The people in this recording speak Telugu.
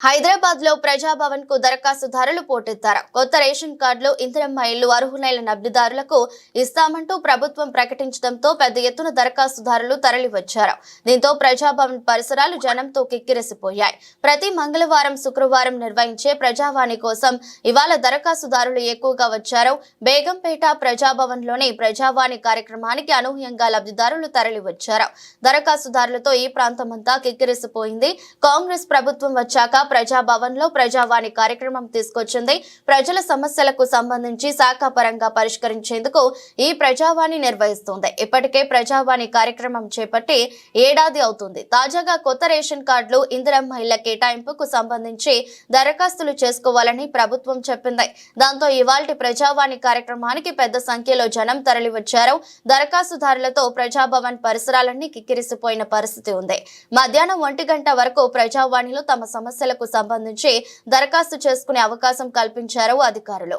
హైదరాబాద్లో ప్రజాభవన్కు దరఖాస్తుదారులు పోటెత్తారు. కొత్త రేషన్ కార్డులు ఇందిరమ్మ ఇల్లు అర్హులైన లబ్ధిదారులకు ఇస్తామంటూ ప్రభుత్వం ప్రకటించడంతో పెద్ద ఎత్తున దరఖాస్తుదారులు తరలివచ్చారు. దీంతో ప్రజాభవన్ పరిసరాలు జనంతో కిక్కిరిసిపోయాయి. ప్రతి మంగళవారం శుక్రవారం నిర్వహించే ప్రజావాణి కోసం ఇవాళ దరఖాస్తుదారులు ఎక్కువగా వచ్చారు. బేగంపేట ప్రజాభవన్లోని ప్రజావాణి కార్యక్రమానికి అనూహ్యంగా లబ్ధిదారులు తరలివచ్చారు. దరఖాస్తుదారులతో ఈ ప్రాంతమంతా కిక్కిరిసిపోయింది. కాంగ్రెస్ ప్రభుత్వం వచ్చాక ప్రజాభవన్లో ప్రజావాణి కార్యక్రమం తీసుకొచ్చింది. ప్రజల సమస్యలకు సంబంధించి శాఖాపరంగా పరిష్కరించేందుకు ఈ ప్రజావాణి నిర్వహిస్తుంది. ఇప్పటికే ప్రజావాణి కార్యక్రమం చేపట్టి ఏడాది అవుతుంది. తాజాగా కొత్త రేషన్ కార్డులు ఇందిరమ్మ ఇళ్ళ కేటాయింపుకు సంబంధించి దరఖాస్తులు చేసుకోవాలని ప్రభుత్వం చెప్పింది. దాంతో ఇవాల్టి ప్రజావాణి కార్యక్రమానికి పెద్ద సంఖ్యలో జనం తరలివచ్చారు. దరఖాస్తుదారులతో ప్రజాభవన్ పరిసరాలన్నీ కిక్కిరిసిపోయిన పరిస్థితి ఉంది. మధ్యాహ్నం ఒంటి గంట వరకు ప్రజావాణిలో తమ సమస్యలకు సమస్యలకు సంబంధించి దరఖాస్తు చేసుకునే అవకాశం కల్పించారు అధికారులు.